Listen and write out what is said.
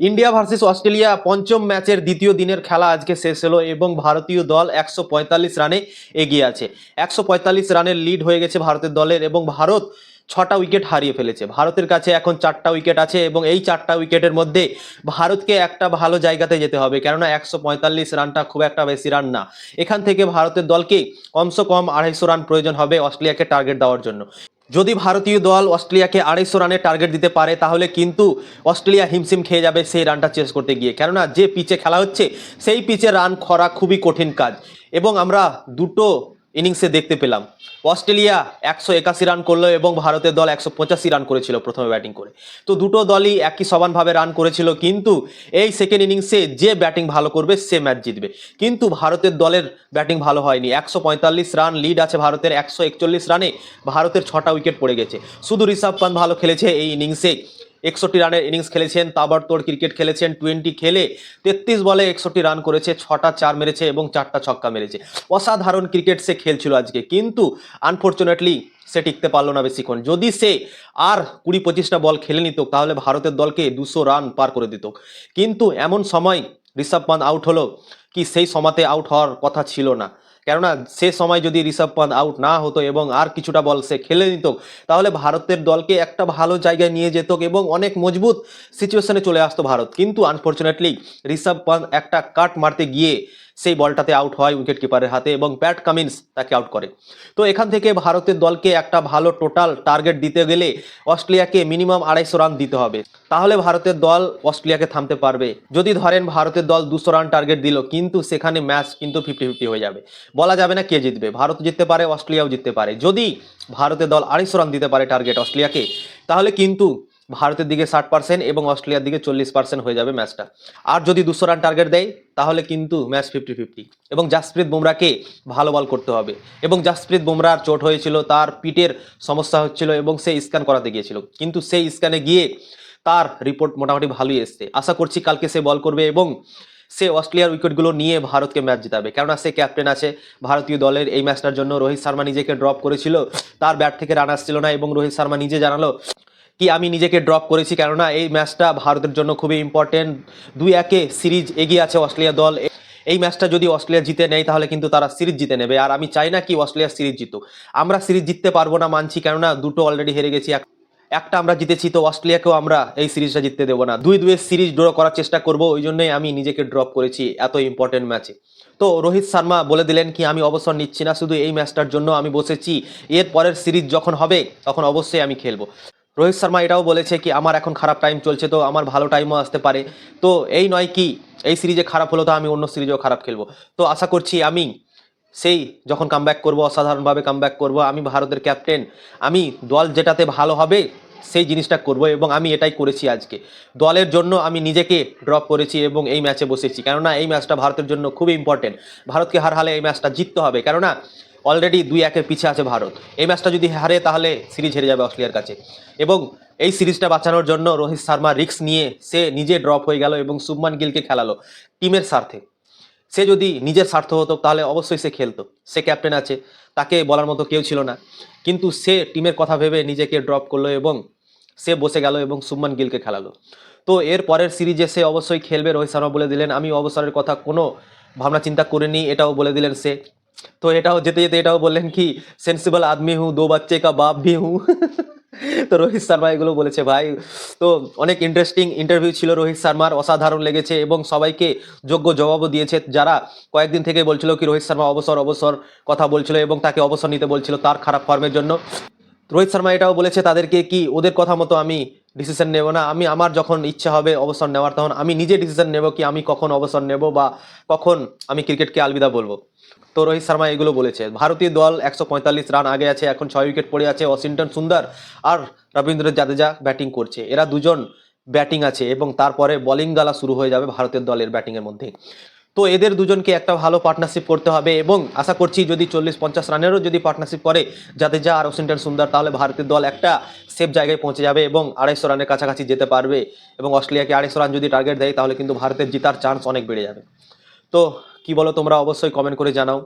India versus Australia পঞ্চম ম্যাচের দ্বিতীয় দিনের খেলা আজকে শেষ হলো এবং ভারতীয় দল একশো পঁয়তাল্লিশ রানে এগিয়ে আছে। একশো পঁয়তাল্লিশ রানের লিড হয়ে গেছে ভারতের দলের এবং ভারত ছটা উইকেট হারিয়ে ফেলেছে। ভারতের কাছে এখন চারটা উইকেট আছে এবং এই চারটা উইকেটের মধ্যে ভারতকে একটা ভালো জায়গাতে যেতে হবে। কেননা একশো পঁয়তাল্লিশ রানটা খুব একটা বেশি রান না। এখান থেকে ভারতের দলকে কমসে কম আড়াইশো রান প্রয়োজন হবে অস্ট্রেলিয়াকে টার্গেট দেওয়ার জন্য। যদি ভারতীয় দল অস্ট্রেলিয়াকে আড়াইশো রানের টার্গেট দিতে পারে, তাহলে কিন্তু অস্ট্রেলিয়া হিমশিম খেয়ে যাবে সেই রানটা চেস করতে গিয়ে। কেননা যে পিচে খেলা হচ্ছে, সেই পিচে রান করা খুবই কঠিন কাজ। এবং আমরা দুটো ইনিংসে দেখতে পেলাম। অস্ট্রেলিয়া একশো একাশি রান করল এবং ভারতের দল একশো পঁচাশি রান করেছিল প্রথমে ব্যাটিং করে। তো দুটো দলই একই সমানভাবে রান করেছিল, কিন্তু এই সেকেন্ড ইনিংসে যে ব্যাটিং ভালো করবে, সে ম্যাচ জিতবে। কিন্তু ভারতের দলের ব্যাটিং ভালো হয়নি। একশো পঁয়তাল্লিশ রান লিড আছে ভারতের, একশো একচল্লিশ রানে ভারতের ছটা উইকেট পড়ে গেছে। শুধু ঋষভ পান্ত ভালো খেলেছে এই ইনিংসে। একষট্টি রানের ইনিংস খেলেছেন, তাবড়তোড় ক্রিকেট খেলেছেন টোয়েন্টি খেলে তেত্রিশ বলে একষট্টি রান করেছে, ছটা চার মেরেছে এবং চারটা ছক্কা মেরেছে। অসাধারণ ক্রিকেট সে খেলছিল আজকে, কিন্তু আনফর্চুনেটলি সে টিকতে পারল না বেশিক্ষণ। যদি সে আর কুড়ি পঁচিশটা বল খেলে নিত, তাহলে ভারতের দলকে দুশো রান পার করে দিত। কিন্তু এমন সময় ঋষভ পান্ত আউট হলো, কি সেই সময়তে আউট হওয়ার কথা ছিল না। কেননা সে সময় যদি ঋষভ পান্ত আউট না হতো এবং আর কিছুটা বল সে খেলে নিত, তাহলে ভারতের দলকে একটা ভালো জায়গায় নিয়ে যেত এবং অনেক মজবুত সিচুয়েশনে চলে আসতো ভারত। কিন্তু আনফর্চুনেটলি ঋষভ পান্ত একটা কাট মারতে গিয়ে সেই বলটাতে আউট হয় উইকেট কিপারের হাতে এবং প্যাট কামিন্স তাকে আউট করে। তো এখান থেকে ভারতের দলকে একটা ভালো টোটাল টার্গেট দিতে গেলে অস্ট্রেলিয়াকে মিনিমাম আড়াইশো রান দিতে হবে। তাহলে ভারতের দল অস্ট্রেলিয়াকে থামতে পারবে। যদি ধরেন ভারতের দল দুশো রান টার্গেট দিল, কিন্তু সেখানে ম্যাচ কিন্তু ফিফটি ফিফটি হয়ে যাবে। বলা যাবে না কে জিতবে, ভারত জিততে পারে অস্ট্রেলিয়াও জিততে পারে। যদি ভারতের দল আড়াইশো রান দিতে পারে টার্গেট অস্ট্রেলিয়াকে তাহলে কিন্তু ভারতের দিকে ষাট পার্সেন্ট এবং অস্ট্রেলিয়ার দিকে চল্লিশ পার্সেন্ট হয়ে যাবে ম্যাচটা। আর যদি দুশো রান টার্গেট দেয়, তাহলে কিন্তু ম্যাচ ফিফটি ফিফটি এবং জাসপ্রীত বুমরাকে ভালো বল করতে হবে। এবং জাসপ্রীত বুমরার চোট হয়েছিল, তার পিঠের সমস্যা হচ্ছিল এবং সে স্ক্যান করাতে গিয়েছিল। কিন্তু সেই স্ক্যানে গিয়ে তার রিপোর্ট মোটামুটি ভালোই এসছে। আশা করছি কালকে সে বল করবে এবং সে অস্ট্রেলিয়ার উইকেটগুলো নিয়ে ভারতকে ম্যাচ জিতাবে। কেননা সে ক্যাপ্টেন আছে, ভারতীয় দলের এই ম্যাচটার জন্য রোহিত শর্মা নিজেকে ড্রপ করেছিল। তার ব্যাট থেকে রান আসছিল না এবং রোহিত শর্মা নিজে জানালো কি আমি নিজেকে ড্রপ করেছি? কেননা এই ম্যাচটা ভারতের জন্য খুবই ইম্পর্টেন্ট দুই একে সিরিজ এগিয়ে আছে অস্ট্রেলিয়া দল। এই ম্যাচটা যদি অস্ট্রেলিয়া জিতে নেয়, তাহলে কিন্তু তারা সিরিজ জিতে নেবে। আর আমি চাই না কি অস্ট্রেলিয়া সিরিজ জিতুক। আমরা সিরিজ জিততে পারব না মানছি, কেননা দুটো অলরেডি হেরে গেছি। এক- একটা আমরা জিতেছি, তো অস্ট্রেলিয়াকেও আমরা এই সিরিজটা জিততে দেবো না। দুই দুয়ের সিরিজ ড্র করার চেষ্টা করব, ওই জন্যই আমি নিজেকে ড্রপ করেছি এত ইম্পর্টেন্ট ম্যাচে তো রোহিত শর্মা বলে দিলেন কি, আমি অবসর নিচ্ছি না, শুধু এই ম্যাচটার জন্য আমি বসেছি। এর পরের সিরিজ যখন হবে, তখন অবশ্যই আমি খেলব। রোহিত শর্মা এটাও বলেছে কি, আমার এখন খারাপ টাইম চলছে তো আমার ভালো টাইমও আসতে পারে। তো এই নয় কি, এই সিরিজে খারাপ হলো তো আমি অন্য সিরিজেও খারাপ খেলব। তো আশা করছি আমি সেই যখন কামব্যাক করব, অসাধারণভাবে কামব্যাক করব, আমি ভারতের ক্যাপ্টেন আমি দল যেটাতে ভালো হবে সেই জিনিসটা করব এবং আমি এটাই করেছি আজকে। দলের জন্য আমি নিজেকে ড্রপ করেছি এবং এই ম্যাচে বসেছি। কেননা এই ম্যাচটা ভারতের জন্য খুবই ইম্পর্টেন্ট ভারতকে হার হালে এই ম্যাচটা জিততে হবে। কেননা অলরেডি দুই একের পিছে আছে ভারত। এই ম্যাচটা যদি হারে, তাহলে সিরিজ হেরে যাবে অস্ট্রেলিয়ার কাছে। এবং এই সিরিজটা বাঁচানোর জন্য রোহিত শর্মা রিস্ক নিয়ে সে নিজে ড্রপ হয়ে গেল এবং শুভমান গিলকে খেলালো টিমের স্বার্থে। সে যদি নিজের স্বার্থ হতো, তাহলে অবশ্যই সে খেলতো। সে ক্যাপ্টেন আছে, তাকে বলার মতো কেউ ছিল না। কিন্তু সে টিমের কথা ভেবে নিজেকে ড্রপ করল এবং সে বসে গেল এবং শুভমান গিলকে খেলালো। তো এর পরের সিরিজে সে অবশ্যই খেলবে, রোহিত শর্মা বলে দিলেন। আমি অবসরের কথা কোনো ভাবনা চিন্তা করিনি, এটাও বলে দিলেন সে। তো এটাও যেতে যেতে এটাও বললেন কি সেন্সিবল আদমি হুঁ, দো বাচ্চে কা বাপ ভি হুঁ। তো রোহিত শর্মা এগুলো বলেছে ভাই। তো অনেক ইন্টারেস্টিং ইন্টারভিউ ছিল রোহিত শর্মার, অসাধারণ লেগেছে এবং সবাইকে যোগ্য জবাবও দিয়েছে। যারা কয়েকদিন থেকে বলছিল কি, রোহিত শর্মা অবসর অবসর কথা বলছিল এবং তাকে অবসর নিতে বলছিল তার খারাপ ফর্মের জন্য। রোহিত শর্মা এটাও বলেছে তাদেরকে কি, ওদের কথা মতো আমি ডিসিশন নেব না। আমি, আমার যখন ইচ্ছা হবে অবসর নেওয়ার, তখন আমি নিজে ডিসিশন নেব কি, আমি কখন অবসর নেব বা কখন আমি ক্রিকেটকে আলবিদা বলব। তো রোহিত শর্মা এগুলো বলেছে। ভারতীয় দল একশো পঁয়তাল্লিশ রান আগে আছে, এখন ছয় উইকেট পড়ে আছে, ওয়াশিংটন সুন্দর আর রবীন্দ্র জাদেজা ব্যাটিং করছে। এরা দুজন ব্যাটিং আছে এবং তারপরে বোলিং গালা শুরু হয়ে যাবে ভারতের দলের ব্যাটিংয়ের মধ্যে। তো এদের দুজনকে একটা ভালো পার্টনারশিপ করতে হবে এবং আশা করছি যদি চল্লিশ পঞ্চাশ রানেরও যদি পার্টনারশিপ করে জাদেজা আর ওয়াশিংটন সুন্দর, তাহলে ভারতের দল একটা সেফ জায়গায় পৌঁছে যাবে এবং আড়াইশো রানের কাছাকাছি যেতে পারবে এবং অস্ট্রেলিয়াকে আড়াইশো রান যদি টার্গেট দেয়, তাহলে কিন্তু ভারতের জিতার চান্স অনেক বেড়ে যাবে। তো কি বলো তোমরা অবশ্যই কমেন্ট করে জানাও।